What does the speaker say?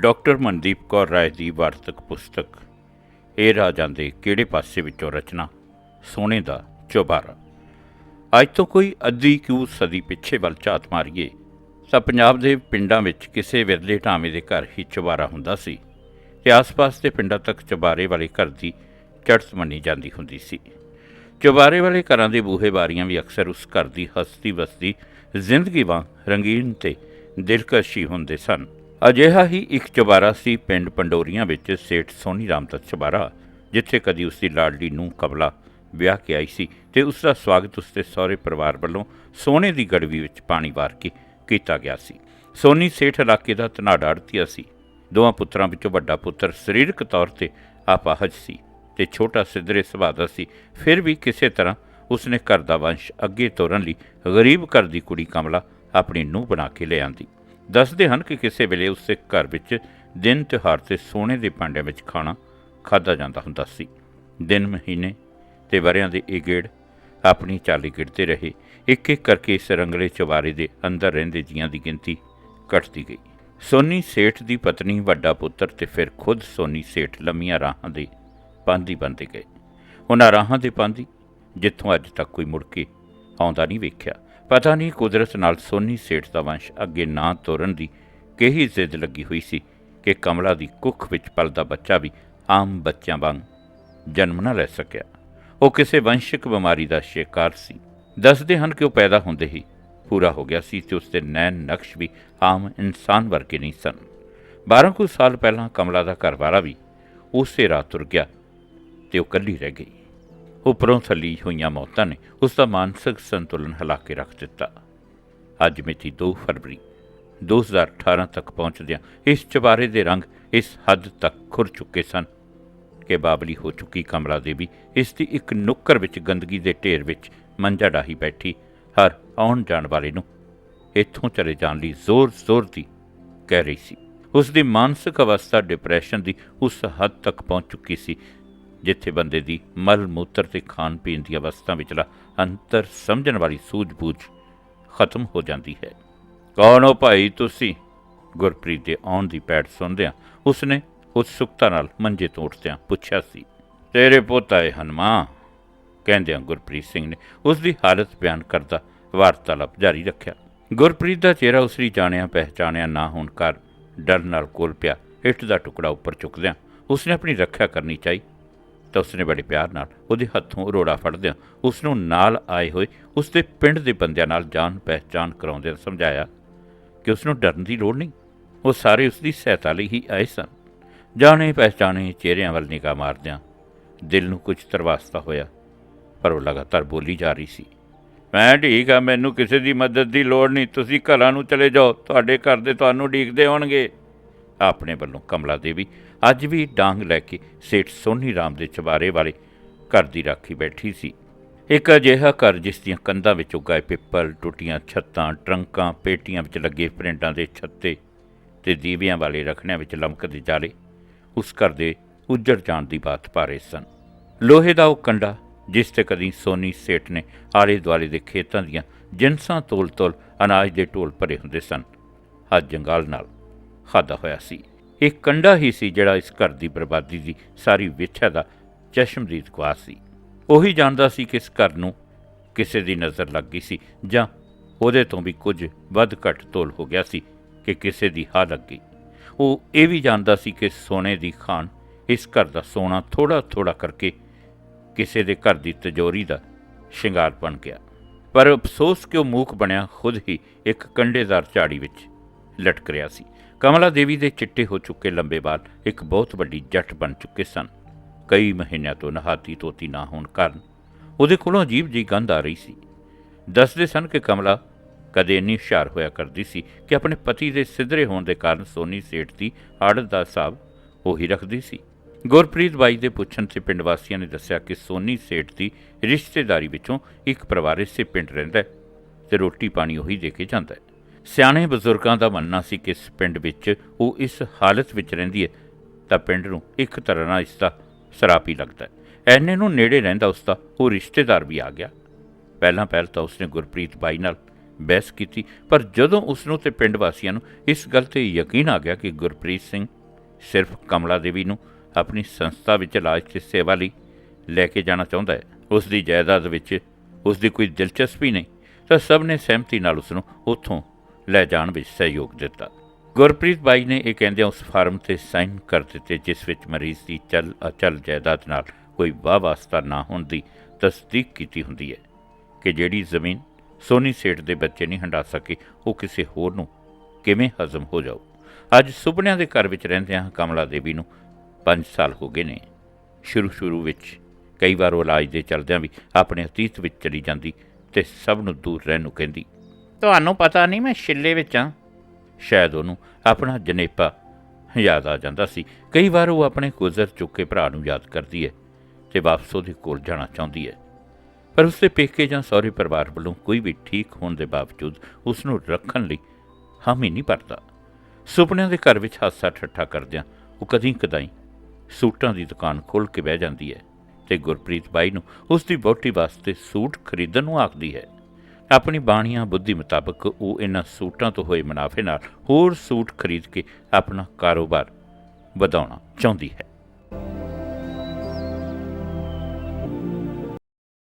Doctor Mandeep Kaur Rai ਦੀ ਵਾਰਤਕ ਪੁਸਤਕ, ਇਹ ਰਾਜਾਂ ਦੇ ਕਿਹੜੇ ਪਾਸੇ ਵਿੱਚੋਂ ਰਚਨਾ? ਸੋਨੇ ਦਾ ਚੁਬਾਰਾ। ਅੱਜ ਤੋਂ ਕੋਈ ਅੱਧੀ ਕਿਉ ਸਦੀ ਪਿੱਛੇ ਵੱਲ ਝਾਤ ਮਾਰੀਏ, ਤਾਂ ਪੰਜਾਬ ਦੇ ਪਿੰਡਾਂ ਵਿੱਚ ਕਿਸੇ ਵਿਰਲੇ ਢਾਵੇਂ ਦੇ ਘਰ ਹੀ ਚੁਬਾਰਾ ਹੁੰਦਾ ਸੀ ਤੇ ਆਸ-ਪਾਸ ਦੇ ਪਿੰਡਾਂ ਤੱਕ ਚੁਬਾਰੇ ਵਾਲੇ ਘਰ ਦੀ ਚੜ੍ਹਤ ਮੰਨੀ ਜਾਂਦੀ ਹੁੰਦੀ ਸੀ। ਚੁਬਾਰੇ ਵਾਲੇ ਘਰਾਂ ਦੇ ਬੂਹੇ ਬਾਰੀਆਂ ਵੀ ਅਕਸਰ ਉਸ ਘਰ ਦੀ ਹਸਤੀ ਵਸਦੀ ਜ਼ਿੰਦਗੀ ਵਾਂ ਰੰਗੀਨ ਤੇ ਦਿਲਕਸ਼ੀ ਹੁੰਦੇ ਸਨ। ਅਜਿਹਾ ਹੀ ਇੱਕ ਚੁਬਾਰਾ ਸੀ ਪਿੰਡ ਪੰਡੋਰੀਆਂ ਵਿੱਚ ਸੇਠ ਸੋਨੀ ਰਾਮ ਦਾ ਚੁਬਾਰਾ, ਜਿੱਥੇ ਕਦੀ ਉਸ ਦੀ ਲਾਡਲੀ ਨੂੰ ਕਬਲਾ ਵਿਆਹ ਕੇ ਆਈ ਸੀ ਤੇ ਉਸ ਦਾ ਸਵਾਗਤ ਉਸ ਦੇ ਸਹੁਰੇ ਪਰਿਵਾਰ ਵੱਲੋਂ ਸੋਨੇ ਦੀ ਗੜਵੀ ਵਿੱਚ ਪਾਣੀ ਵਾਰ ਕੇ ਕੀਤਾ ਗਿਆ ਸੀ। ਸੋਨੀ ਸੇਠ ਇਲਾਕੇ ਦਾ ਧਨਾੜਾ ਅੜਤੀਆ ਸੀ। ਦੋਵਾਂ ਪੁੱਤਰਾਂ ਵਿੱਚੋਂ ਵੱਡਾ ਪੁੱਤਰ ਸਰੀਰਕ ਤੌਰ ਤੇ ਆਪਾਹਜ ਸੀ ਤੇ ਛੋਟਾ ਸਿੱਧਰੇ ਸੁਭਾਅ ਦਾ ਸੀ। ਫਿਰ ਵੀ ਕਿਸੇ ਤਰ੍ਹਾਂ ਉਸਨੇ ਘਰ ਦਾ ਵੰਸ਼ ਅੱਗੇ ਤੋਰਨ ਲਈ ਗਰੀਬ ਘਰ ਦੀ ਕੁੜੀ ਕਮਲਾ ਆਪਣੀ ਨੂੰਹ ਬਣਾ ਕੇ ਲਿਆਂਦੀ ਦੱਸਦੇ ਹਨ ਕਿ ਕਿਸੇ ਵੇਲੇ ਉਸੇ ਘਰ ਵਿੱਚ ਦਿਨ ਤਿਉਹਾਰ ਤੇ ਸੋਨੇ ਦੇ ਭਾਂਡਿਆਂ ਵਿੱਚ ਖਾਣਾ ਖਾਦਾ ਜਾਂਦਾ ਹੁੰਦਾ ਸੀ। ਦਿਨ ਮਹੀਨੇ ਤੇ ਵਰਿਆਂ ਦੇ ਇਹ ਗੇੜ ਆਪਣੀ ਚਾਲੀ ਗਿਣਦੇ ਰਹੇ। ਇੱਕ ਇੱਕ ਕਰਕੇ ਇਸ ਰੰਗਲੇ ਚਵਾਰੇ ਦੇ ਅੰਦਰ ਰਹਿੰਦੇ ਜੀਆਂ ਦੀ ਗਿਣਤੀ ਘਟਦੀ ਗਈ। ਸੋਨੀ ਸੇਠ ਦੀ ਪਤਨੀ, ਵੱਡਾ ਪੁੱਤਰ ਤੇ ਫਿਰ ਖੁਦ ਸੋਨੀ ਸੇਠ ਲੰਮੀਆਂ ਰਾਹਾਂ ਦੇ ਪਾਂਦੀ ਬੰਦੇ ਗਏ। ਉਹਨਾਂ ਰਾਹਾਂ ਦੇ ਪਾਂਦੀ ਜਿੱਥੋਂ ਅੱਜ ਤੱਕ ਕੋਈ ਮੁੜ ਕੇ ਆਉਂਦਾ ਨਹੀਂ ਵੇਖਿਆ। ਪਤਾ ਨਹੀਂ ਕੁਦਰਤ ਨਾਲ ਸੋਨੀ ਸੇਠ ਦਾ ਵੰਸ਼ ਅੱਗੇ ਨਾ ਤੋਰਨ ਦੀ ਕਿਹੀ ਜ਼ਿੱਦ ਲੱਗੀ ਹੋਈ ਸੀ ਕਿ ਕਮਲਾ ਦੀ ਕੁੱਖ ਵਿੱਚ ਪਲਦਾ ਬੱਚਾ ਵੀ ਆਮ ਬੱਚਿਆਂ ਵਾਂਗ ਜਨਮ ਨਾ ਲੈ ਸਕਿਆ। ਉਹ ਕਿਸੇ ਵੰਸ਼ਕ ਬਿਮਾਰੀ ਦਾ ਸ਼ਿਕਾਰ ਸੀ। ਦੱਸਦੇ ਹਨ ਕਿ ਉਹ ਪੈਦਾ ਹੁੰਦੇ ਹੀ ਪੂਰਾ ਹੋ ਗਿਆ ਸੀ ਤੇ ਉਸ ਦੇ ਨੈਣ ਨਕਸ਼ ਵੀ ਆਮ ਇਨਸਾਨ ਵਰਗੇ ਨਹੀਂ ਸਨ। 12 ਕੁ ਸਾਲ ਪਹਿਲਾਂ ਕਮਲਾ ਦਾ ਘਰਵਾਲਾ ਵੀ ਉਸੇ ਰਾਤ ਤੁਰ ਗਿਆ ਤੇ ਉਹ ਇਕੱਲੀ ਰਹਿ ਗਈ। ਉੱਪਰੋਂ ਥੱਲੀ ਹੋਈਆਂ ਮੌਤਾਂ ਨੇ ਉਸ ਦਾ ਮਾਨਸਿਕ ਸੰਤੁਲਨ ਹਿਲਾ ਕੇ ਰੱਖ ਦਿੱਤਾ। ਅੱਜ ਮਿਤੀ 2 ਫਰਵਰੀ 2018 ਤੱਕ ਪਹੁੰਚਦਿਆਂ ਇਸ ਚੁਬਾਰੇ ਦੇ ਰੰਗ ਇਸ ਹੱਦ ਤੱਕ ਖੁਰ ਚੁੱਕੇ ਸਨ ਕਿ ਬਾਬਲੀ ਹੋ ਚੁੱਕੀ ਕਮਲਾ ਦੇਵੀ ਇਸ ਦੀ ਇੱਕ ਨੁੱਕਰ ਵਿੱਚ ਗੰਦਗੀ ਦੇ ਢੇਰ ਵਿੱਚ ਮੰਜਾ ਡਾਹੀ ਬੈਠੀ, ਹਰ ਆਉਣ ਜਾਣ ਵਾਲੇ ਨੂੰ ਇੱਥੋਂ ਚਲੇ ਜਾਣ ਲਈ ਜ਼ੋਰ-ਜ਼ੋਰ ਦੀ ਕਹਿ ਰਹੀ ਸੀ। ਉਸ ਦੀ ਮਾਨਸਿਕ ਅਵਸਥਾ ਡਿਪਰੈਸ਼ਨ ਦੀ ਉਸ ਹੱਦ ਤੱਕ ਪਹੁੰਚ ਚੁੱਕੀ ਸੀ ਜਿੱਥੇ ਬੰਦੇ ਦੀ ਮਲ ਮੂਤਰ ਤੇ ਖਾਣ ਪੀਣ ਦੀਆਂ ਵਸਤਾਂ ਵਿਚਲਾ ਅੰਤਰ ਸਮਝਣ ਵਾਲੀ ਸੂਝ-ਬੂਝ ਖਤਮ ਹੋ ਜਾਂਦੀ ਹੈ। ਕੌਣ ਹੋ ਭਾਈ ਤੁਸੀਂ? ਗੁਰਪ੍ਰੀਤ ਦੇ ਆਉਣ ਦੀ ਪੈੜ ਸੁਣਦਿਆਂ ਉਸਨੇ ਉਤਸੁਕਤਾ ਨਾਲ ਮੰਜੇ ਤੋਂ ਉੱਠਦਿਆਂ ਪੁੱਛਿਆ ਸੀ, ਤੇਰੇ ਪੁੱਤ ਆਏ ਹਨਮਾ ਕਹਿੰਦਿਆਂ ਗੁਰਪ੍ਰੀਤ ਸਿੰਘ ਨੇ ਉਸ ਦੀ ਹਾਲਤ ਬਿਆਨ ਕਰਦਾ ਵਾਰਤਾਲਾਪ ਜਾਰੀ ਰੱਖਿਆ। ਗੁਰਪ੍ਰੀਤ ਦਾ ਚਿਹਰਾ ਉਸਰੀ ਜਾਣਿਆ ਪਹਿਚਾਣਿਆ ਨਾ ਹੋਣ ਕਰ ਡਰ ਨਾਲ ਕੋਲ ਪਿਆ, ਇੱਟ ਦਾ ਟੁਕੜਾ ਉੱਪਰ ਚੁੱਕਦਿਆਂ ਉਸਨੇ ਆਪਣੀ ਰੱਖਿਆ ਕਰਨੀ ਚਾਹੀ ਤਾਂ ਉਸਨੇ ਬੜੇ ਪਿਆਰ ਨਾਲ ਉਹਦੇ ਹੱਥੋਂ ਰੋੜਾ ਫੜਦਿਆਂ ਉਸ ਨੂੰ ਨਾਲ ਆਏ ਹੋਏ ਉਸ ਦੇ ਪਿੰਡ ਦੇ ਬੰਦਿਆਂ ਨਾਲ ਜਾਣ ਪਹਿਚਾਣ ਕਰਾਉਂਦਿਆਂ ਸਮਝਾਇਆ ਕਿ ਉਸ ਨੂੰ ਡਰਨ ਦੀ ਲੋੜ ਨਹੀਂ। ਉਹ ਸਾਰੇ ਉਸ ਦੀ ਸਹਾਇਤਾ ਲਈ ਹੀ ਆਏ ਸਨ। ਜਾਣੇ ਪਹਿਚਾਣੇ ਚਿਹਰਿਆਂ ਵੱਲ ਨਿਗਾਹ ਮਾਰਦਿਆਂ ਦਿਲ ਨੂੰ ਕੁਝ ਤਰਵਾਸਤਾ ਹੋਇਆ, ਪਰ ਉਹ ਲਗਾਤਾਰ ਬੋਲੀ ਜਾ ਰਹੀ ਸੀ, ਮੈਂ ਠੀਕ ਆ, ਮੈਨੂੰ ਕਿਸੇ ਦੀ ਮਦਦ ਦੀ ਲੋੜ ਨਹੀਂ, ਤੁਸੀਂ ਘਰਾਂ ਨੂੰ ਚਲੇ ਜਾਓ, ਤੁਹਾਡੇ ਘਰ ਦੇ ਤੁਹਾਨੂੰ ਢੀਕਦੇ ਹੋਣਗੇ। ਆਪਣੇ ਵੱਲੋਂ ਕਮਲਾ ਦੇਵੀ ਅੱਜ ਵੀ ਡਾਂਗ ਲੈ ਕੇ ਸੇਠ ਸੋਨੀ ਰਾਮ ਦੇ ਚਬਾਰੇ ਵਾਲੇ ਘਰ ਦੀ ਰਾਖੀ ਬੈਠੀ ਸੀ। ਇੱਕ ਅਜਿਹਾ ਘਰ ਜਿਸ ਦੀਆਂ ਕੰਧਾਂ ਵਿੱਚ ਉਗਾਏ ਪਿੱਪਲ, ਟੁੱਟੀਆਂ ਛੱਤਾਂ, ਟਰੰਕਾਂ, ਪੇਟੀਆਂ ਵਿੱਚ ਲੱਗੇ ਪ੍ਰਿੰਟਾਂ ਦੇ ਛੱਤੇ ਤੇ ਦੀਵਿਆਂ ਵਾਲੇ ਰਖਣਿਆਂ ਵਿੱਚ ਲਮਕਦੇ ਜਾਲੇ, ਉਸ ਘਰ ਦੇ ਉੱਜੜ ਜਾਣ ਦੀ ਬਾਤ ਪਾ ਰਹੇ ਸਨ। ਲੋਹੇ ਦਾ ਉਹ ਕੰਡਾ ਜਿਸ ਤੇ ਕਦੀ ਸੋਨੀ, ਸੇਠ ਨੇ ਆਲੇ ਦੁਆਲੇ ਦੇ ਖੇਤਾਂ ਦੀਆਂ ਜਿੰਸਾਂ ਤੋਲ-ਤੋਲ ਅਨਾਜ ਦੇ ਢੋਲ ਭਰੇ ਹੁੰਦੇ ਸਨ, ਅੱਜ ਜੰਗਾਲ ਨਾਲ ਖਾਦਾ ਹੋਇਆ ਸੀ। ਇਹ ਕੰਡਾ ਹੀ ਸੀ ਜਿਹੜਾ ਇਸ ਘਰ ਦੀ ਬਰਬਾਦੀ ਦੀ ਸਾਰੀ ਵਿਥਿਆ ਦਾ ਚਸ਼ਮਦੀਦ ਗਵਾਹ ਸੀ। ਉਹੀ ਜਾਣਦਾ ਸੀ ਕਿ ਇਸ ਘਰ ਨੂੰ ਕਿਸੇ ਦੀ ਨਜ਼ਰ ਲੱਗ ਗਈ ਸੀ ਜਾਂ ਉਹਦੇ ਤੋਂ ਵੀ ਕੁਝ ਵੱਧ ਘੱਟ ਤੋਲ ਹੋ ਗਿਆ ਸੀ ਕਿ ਕਿਸੇ ਦੀ ਹਾ ਲੱਗ ਗਈ। ਉਹ ਇਹ ਵੀ ਜਾਣਦਾ ਸੀ ਕਿ ਸੋਨੇ ਦੀ ਖਾਨ ਇਸ ਘਰ ਦਾ ਸੋਨਾ ਥੋੜਾ ਥੋੜਾ ਕਰਕੇ ਕਿਸੇ ਦੇ ਘਰ ਦੀ ਤਜੋਰੀ ਦਾ ਸ਼ਿੰਗਾਰ ਬਣ ਗਿਆ। ਪਰ ਅਫਸੋਸ ਕਿ ਉਹ ਮੂਕ ਬਣਿਆ ਖੁਦ ਹੀ ਇੱਕ ਕੰਡੇਦਾਰ ਝਾੜੀ ਵਿੱਚ ਲਟਕ ਰਿਹਾ ਸੀ। ਕਮਲਾ ਦੇਵੀ ਦੇ ਚਿੱਟੇ ਹੋ ਚੁੱਕੇ ਲੰਬੇ ਵਾਲ ਇੱਕ ਬਹੁਤ ਵੱਡੀ ਜੱਟ ਬਣ ਚੁੱਕੇ ਸਨ। ਕਈ ਮਹੀਨਿਆਂ ਤੋਂ ਨਹਾਤੀ ਤੋਤੀ ਨਾ ਹੋਣ ਕਾਰਨ ਉਹਦੇ ਕੋਲੋਂ ਅਜੀਬ ਜੀ ਗੰਧ ਆ ਰਹੀ ਸੀ। ਦੱਸਦੇ ਸਨ ਕਿ ਕਮਲਾ ਕਦੇ ਇੰਨੀ ਹੁਸ਼ਿਆਰ ਹੋਇਆ ਕਰਦੀ ਸੀ ਕਿ ਆਪਣੇ ਪਤੀ ਦੇ ਸਿੱਧਰੇ ਹੋਣ ਦੇ ਕਾਰਨ ਸੋਨੀ ਸੇਠ ਦੀ ਆੜਤ ਦਾ ਹਿਸਾਬ ਉਹੀ ਰੱਖਦੀ ਸੀ। ਗੁਰਪ੍ਰੀਤ ਬਾਈ ਦੇ ਪੁੱਛਣ ਤੇ ਪਿੰਡ ਵਾਸੀਆਂ ਨੇ ਦੱਸਿਆ ਕਿ ਸੋਨੀ ਸੇਠ ਦੀ ਰਿਸ਼ਤੇਦਾਰੀ ਵਿੱਚੋਂ ਇੱਕ ਪਰਿਵਾਰ ਇਸੇ ਪਿੰਡ ਰਹਿੰਦਾ ਹੈ ਤੇ ਰੋਟੀ ਪਾਣੀ ਉਹੀ ਦੇ ਕੇ ਜਾਂਦਾ ਹੈ। ਸਿਆਣੇ ਬਜ਼ੁਰਗਾਂ ਦਾ ਮੰਨਣਾ ਸੀ ਕਿ ਇਸ ਪਿੰਡ ਵਿੱਚ ਉਹ ਇਸ ਹਾਲਤ ਵਿੱਚ ਰਹਿੰਦੀ ਹੈ, ਤਾਂ ਪਿੰਡ ਨੂੰ ਇੱਕ ਤਰ੍ਹਾਂ ਨਾਲ ਇਸ ਦਾ ਸਰਾਪੀ ਲੱਗਦਾ ਹੈ। ਐਨੇ ਨੂੰ ਨੇੜੇ ਰਹਿੰਦਾ ਉਸ ਦਾ ਉਹ ਰਿਸ਼ਤੇਦਾਰ ਵੀ ਆ ਗਿਆ। ਪਹਿਲਾਂ ਪਹਿਲ ਤਾਂ ਉਸਨੇ ਗੁਰਪ੍ਰੀਤ ਬਾਈ ਨਾਲ ਬਹਿਸ ਕੀਤੀ, ਪਰ ਜਦੋਂ ਉਸ ਨੂੰ ਤੇ ਪਿੰਡ ਵਾਸੀਆਂ ਨੂੰ ਇਸ ਗੱਲ ਤੇ ਯਕੀਨ ਆ ਗਿਆ ਕਿ ਗੁਰਪ੍ਰੀਤ ਸਿੰਘ ਸਿਰਫ ਕਮਲਾ ਦੇਵੀ ਨੂੰ ਆਪਣੀ ਸੰਸਥਾ ਵਿੱਚ ਇਲਾਜ ਤੇ ਸੇਵਾ ਲਈ ਲੈ ਕੇ ਜਾਣਾ ਚਾਹੁੰਦਾ ਹੈ ਉਸ ਦੀ ਜਾਇਦਾਦ ਵਿੱਚ ਉਸ ਦੀ ਕੋਈ ਦਿਲਚਸਪੀ ਨਹੀਂ, ਤਾਂ ਸਭ ਨੇ ਸਹਿਮਤੀ ਨਾਲ ਉਸ ਨੂੰ ਉੱਥੋਂ ਲੈ ਜਾਣ ਵਿੱਚ ਸਹਿਯੋਗ ਦਿੱਤਾ। ਗੁਰਪ੍ਰੀਤ ਬਾਈ ਨੇ ਇਹ ਕਹਿੰਦਿਆਂ ਉਸ ਫਾਰਮ ਤੇ ਸਾਈਨ ਕਰ ਦਿੱਤੇ, ਜਿਸ ਵਿੱਚ ਮਰੀਜ਼ ਦੀ ਚੱਲ ਅਚਲ ਜਾਇਦਾਦ ਨਾਲ ਕੋਈ ਵਾਹ ਵਾਸਤਾ ਨਾ ਹੋਣ ਦੀ ਤਸਦੀਕ ਕੀਤੀ ਹੁੰਦੀ ਹੈ ਕਿ ਜਿਹੜੀ ਜ਼ਮੀਨ ਸੋਨੀ ਸੇਠ ਦੇ ਬੱਚੇ ਨਹੀਂ ਹੰਡਾ ਸਕੇ, ਉਹ ਕਿਸੇ ਹੋਰ ਨੂੰ ਕਿਵੇਂ ਹਜ਼ਮ ਹੋ ਜਾਊ? ਅੱਜ ਸੁਪਨਿਆਂ ਦੇ ਘਰ ਵਿੱਚ ਰਹਿੰਦਿਆਂ ਕਮਲਾ ਦੇਵੀ ਨੂੰ 5 ਸਾਲ ਹੋ ਗਏ ਨੇ। ਸ਼ੁਰੂ ਸ਼ੁਰੂ ਵਿੱਚ ਕਈ ਵਾਰ ਉਹ ਇਲਾਜ ਦੇ ਚਲਦਿਆਂ ਵੀ ਆਪਣੇ ਅਤੀਤ ਵਿੱਚ ਚਲੀ ਜਾਂਦੀ ਤੇ ਸਭ ਨੂੰ ਦੂਰ ਰਹਿਣ ਨੂੰ ਕਹਿੰਦੀ। ਤੁਹਾਨੂੰ ਪਤਾ ਨਹੀਂ ਮੈਂ ਛਿੱਲੇ ਵਿੱਚ ਹਾਂ। ਸ਼ਾਇਦ ਉਹਨੂੰ ਆਪਣਾ ਜਨੇਪਾ ਯਾਦ ਆ ਜਾਂਦਾ ਸੀ। ਕਈ ਵਾਰ ਉਹ ਆਪਣੇ ਗੁਜ਼ਰ ਚੁੱਕੇ ਭਰਾ ਨੂੰ ਯਾਦ ਕਰਦੀ ਹੈ ਤੇ ਵਾਪਸ ਉਹਦੇ ਕੋਲ ਜਾਣਾ ਚਾਹੁੰਦੀ ਹੈ। ਪਰ ਉਸਦੇ ਪੇਕੇ ਜਾਂ ਸਹੁਰੇ ਪਰਿਵਾਰ ਵੱਲੋਂ ਕੋਈ ਵੀ ਠੀਕ ਹੋਣ ਦੇ ਬਾਵਜੂਦ ਉਸ ਨੂੰ ਰੱਖਣ ਲਈ ਹਾਮੀ ਨਹੀਂ ਭਰਦਾ ਸੁਪਨਿਆਂ ਦੇ ਘਰ ਵਿੱਚ ਹਾਸਾ ਠੱਠਾ ਕਰਦਿਆਂ ਉਹ ਕਦੀ ਕਦਾਈ ਸੂਟਾਂ ਦੀ ਦੁਕਾਨ ਖੋਲ੍ਹ ਕੇ ਬਹਿ ਜਾਂਦੀ ਹੈ ਤੇ ਗੁਰਪ੍ਰੀਤ ਬਾਈ ਨੂੰ ਉਸ ਦੀ ਵਹੁਟੀ ਵਾਸਤੇ ਸੂਟ ਖਰੀਦਣ ਨੂੰ ਆਖਦੀ ਹੈ। ਆਪਣੀ ਬਾਣੀਆਂ ਬੁੱਧੀ ਮੁਤਾਬਕ ਉਹ ਇਹਨਾਂ ਸੂਟਾਂ ਤੋਂ ਹੋਏ ਮੁਨਾਫੇ ਨਾਲ ਹੋਰ ਸੂਟ ਖਰੀਦ ਕੇ ਆਪਣਾ ਕਾਰੋਬਾਰ ਵਧਾਉਣਾ ਚਾਹੁੰਦੀ ਹੈ।